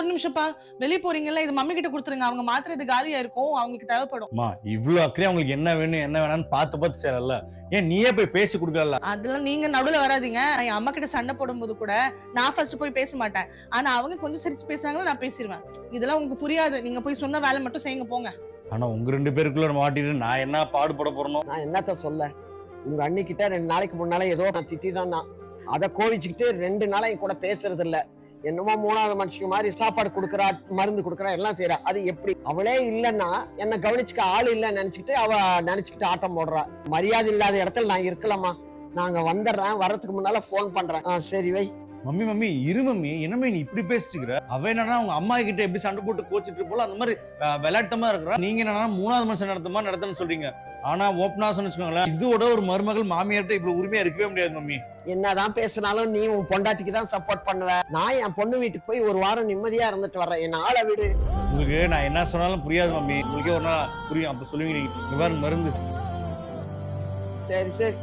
ஒரு நிமிஷம்ப்பா. வெளிய போறீங்கல்ல இது மம்மி கிட்ட கொடுத்துருங்க. அவங்க மாத்திரை இது காலியா இருக்கும் அவங்களுக்கு தேவைப்படும். அம்மா இவ்வளவு அக்கறையா உங்களுக்கு என்ன வேணும் என்ன வேணாம்னு பார்த்து பார்த்து செய்யறல்ல. ஏன் நீயே போய் பேசி கொடுக்கல அதெல்லாம் நீங்க நடுவுல வராதீங்க. நான் என் அம்மா கிட்ட சண்டை போடும்போது கூட நான் ஃபர்ஸ்ட் போய் பேச மாட்டேன். ஆனா அவங்க கொஞ்சம் சிரிச்சு பேசுனாங்கன்னா நான் பேசிடுவேன் இதெல்லாம் உங்களுக்கு புரியாது. நீங்க போய் சொன்ன வேலை மட்டும் செய்யுங்க போங்க. ஆனா உங்க ரெண்டு பேருக்குள்ள மாட்டிட்டு நான் என்ன பாடுபட போறனோ? நான் என்னத்த சொல்ல? உங்க அண்ணிக்கிட்ட ரெண்டு நாளைக்கு முன்னால ஏதோ நான் திட்டிதான் நான் அதை கோவிச்சுக்கிட்டு ரெண்டு நாளா என் கூட பேசுறது இல்ல என்னமோ மூணாவது மனுஷங்க மாதிரி சாப்பாடு கொடுக்குறா மருந்து கொடுக்குறா எல்லாம் செய்யறா அது எப்படி? அவளே இல்லைன்னா என்ன கவனிச்சுக்க ஆள் இல்லைன்னு நினைச்சுக்கிட்டு அவ நினைச்சுக்கிட்டு ஆட்டம் போடுறா. மரியாதை இல்லாத இடத்துல நான் இருக்கலாமா? நாங்க வந்துடுறேன் வர்றதுக்கு முன்னால போன் பண்றேன். சரி வை. மம்மி மம்மி இரு மம்மி என்னமே நீ இப்படி பேசிட்டுக்கிற? அவ என்னன்னா அவங்க அம்மா கிட்ட எப்படி சண்டை போட்டு கோச்சிட்டு போல? அந்த மாதிரி விளையாட்டமா இருக்கிறா? நீங்க என்னன்னா மூணாவது மனுஷன் நடத்த மாதிரி நடத்தணும்னு சொல்றீங்க. ஆனா ஓப்பனா வச்சுக்கோங்களேன் இதோட ஒரு மருமகள் மாமியார்ட்ட இப்படி உரிமையா இருக்கவே முடியாது மம்மி. என்னதான் பேசினாலும் நீ உன் பொண்டாட்டிக்கு தான் சப்போர்ட் பண்ணுவ. நான் என் பொண்ணு வீட்டுக்கு போய் ஒரு வாரம் நிம்மதியா இருந்துட்டு வர்றேன். என்ன ஆளை விடு. உங்களுக்கு நான் என்ன சொன்னாலும் புரியாது மம்மி. உங்களுக்கே ஒரு நாள் புரியும். அப்ப சொல்லுவீங்க நீங்க மருந்து. சரி சரி.